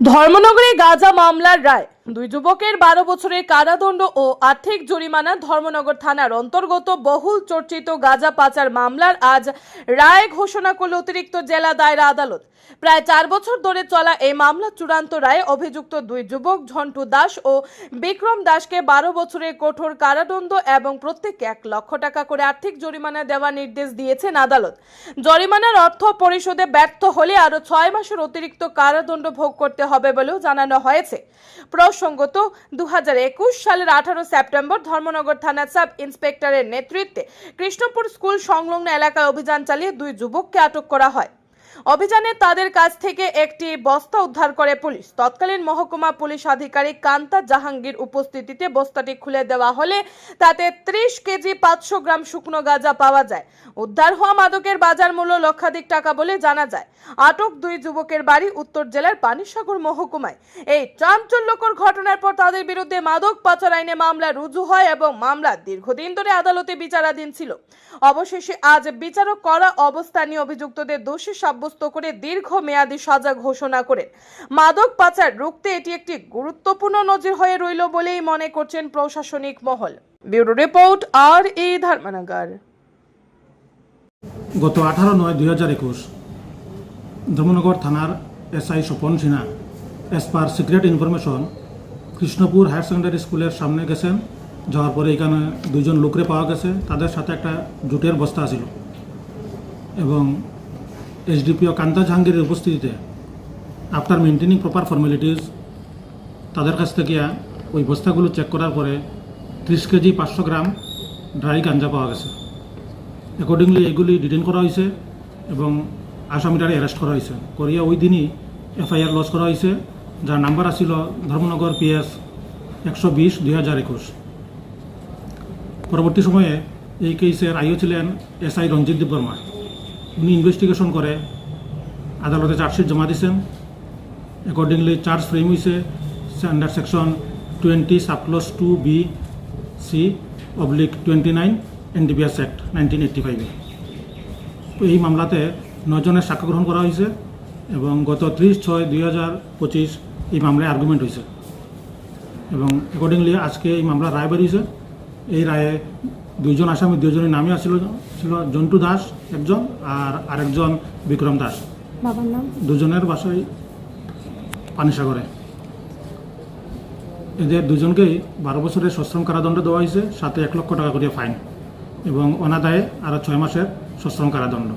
ধর্মনগরে গাজা মামলার রায়। দুই যুবকের বারো বছরের কারাদণ্ড ও আর্থিক জরিমানা ধর্মনগর থানার অন্তর্গত বহুল চর্চিত গাজা পাচার মামলার আজ রায় ঘোষণা করল অতিরিক্ত জেলা দায়রা আদালত। প্রায় চার বছর ধরে চলা এই মামলার চূড়ান্ত রায়ে অভিযুক্ত দুই যুবক ঝন্টু দাস ও বিক্রম দাসকে বারো বছরের কঠোর কারাদণ্ড এবং প্রত্যেককে এক লক্ষ টাকা করে আর্থিক জরিমানা দেওয়ার নির্দেশ দিয়েছেন আদালত। জরিমানার অর্থ পরিশোধে ব্যর্থ হলে আরও ছয় মাসের অতিরিক্ত কারাদণ্ড ভোগ করতে হবে বলেও জানানো হয়েছে। প্রসঙ্গত দু সালের আঠারো সেপ্টেম্বর ধর্মনগর থানা সাব ইন্সপেক্টরের নেতৃত্বে কৃষ্ণপুর স্কুল সংলগ্ন এলাকায় অভিযান চালিয়ে দুই যুবককে আটক করা হয়। অভিযানে তাদের কাছ থেকে একটি বস্তা উদ্ধার করে পুলিশ। তৎকালীন মহকুমা পুলিশ আধিকারিক কান্তা জাহাঙ্গীর উপস্থিতিতে বস্তাটি খুলে দেওয়া হলে তাতে ত্রিশ কেজি পাঁচশো গ্রাম শুকনো গাঁজা পাওয়া যায়। উদ্ধার হওয়া মাদকের বাজার মূল্য লক্ষাধিক টাকা বলে জানা যায়। আটক দুই যুবকের বাড়ি উত্তর জেলার পানিসাগর মহকুমায়। এই চাঞ্চল্যকর ঘটনার পর তাদের বিরুদ্ধে মাদক পাচার আইনে মামলা রুজু হয় এবং মামলা দীর্ঘদিন ধরে আদালতে বিচারাধীন ছিল। অবশেষে আজ বিচারক করা অবস্থা নিয়ে অভিযুক্তদের দোষী সাব্যস্ত করে দীর্ঘ মেয়াদী সাজা ঘোষণা করেন। মাদক পাচার রুখতে এটি একটি গুরুত্বপূর্ণ নজির হয়ে রইল বলেই মনে করছেন প্রশাসনিক মহল। ব্যুরো রিপোর্ট, আর এই ধর্মনগর। গত আঠারো নয় দুই হাজার একুশ ধর্মনগর থানার SI Swapan Sinha as per secret information Krishnapur higher secondary স্কুলের সামনে গেছেন। যাওয়ার পরে এখানে দুইজন লোকরে পাওয়া গেছে। তাদের সাথে একটা জুটের বস্তা ছিল। এবং এসডিপিও কান্তা জাহাঙ্গীরের উপস্থিতিতে আফটার মেনটেনিং প্রপার ফর্মালিটিস তাদের কাছ থেকে ওই বস্তাগুলো চেক করার পরে ত্রিশ কেজি পাঁচশো গ্রাম ড্রাই গাঞ্জা পাওয়া গেছে। অ্যাকর্ডিংলি এগুলি ডিটেন করা হয়েছে এবং আসামিটারে অ্যারেস্ট করা হয়েছে। করিয়া ওই দিনই এফআইআর লজ করা হয়েছে, যার নাম্বার আছিল ধর্মনগর পিএস একশো বিশ দুই হাজার একুশ। পরবর্তী সময়ে এই কেসের আইও ছিলেন এসআই রঞ্জিত দেববর্মা। উনি ইনভেস্টিগেশন করে। আদালতে চার্জশিট জমা দিয়েছেন অ্যাকর্ডিংলি চার্জ ফ্রেম হয়েছে under section twenty subclause two B C oblique twenty nine NDPS act nineteen eighty ফাইভে তো এই মামলাতে নজনের সাক্ষ্য গ্রহণ করা হয়েছে এবং গত ত্রিশ ছয় দুই হাজার পঁচিশ এই মামলায় আর্গুমেন্ট হয়েছে এবং অ্যাকর্ডিংলি আজকে এই মামলা রায় বেরিয়েছে এই রায়ে দুইজন আসামি দুজনের নামই আসছিল ছিল জন্টু দাস একজন আর আরেকজন বিক্রম দাস। বাবার নাম? দুজনের বাসায় পানিসাগরে এদের দুজনকেই বারো বছরের সশ্রম কারাদণ্ড দেওয়া হয়েছে সাথে এক লক্ষ টাকা করে ফাইন এবং অনাদায়ে আরও ছয় মাসের সশ্রম কারাদণ্ড।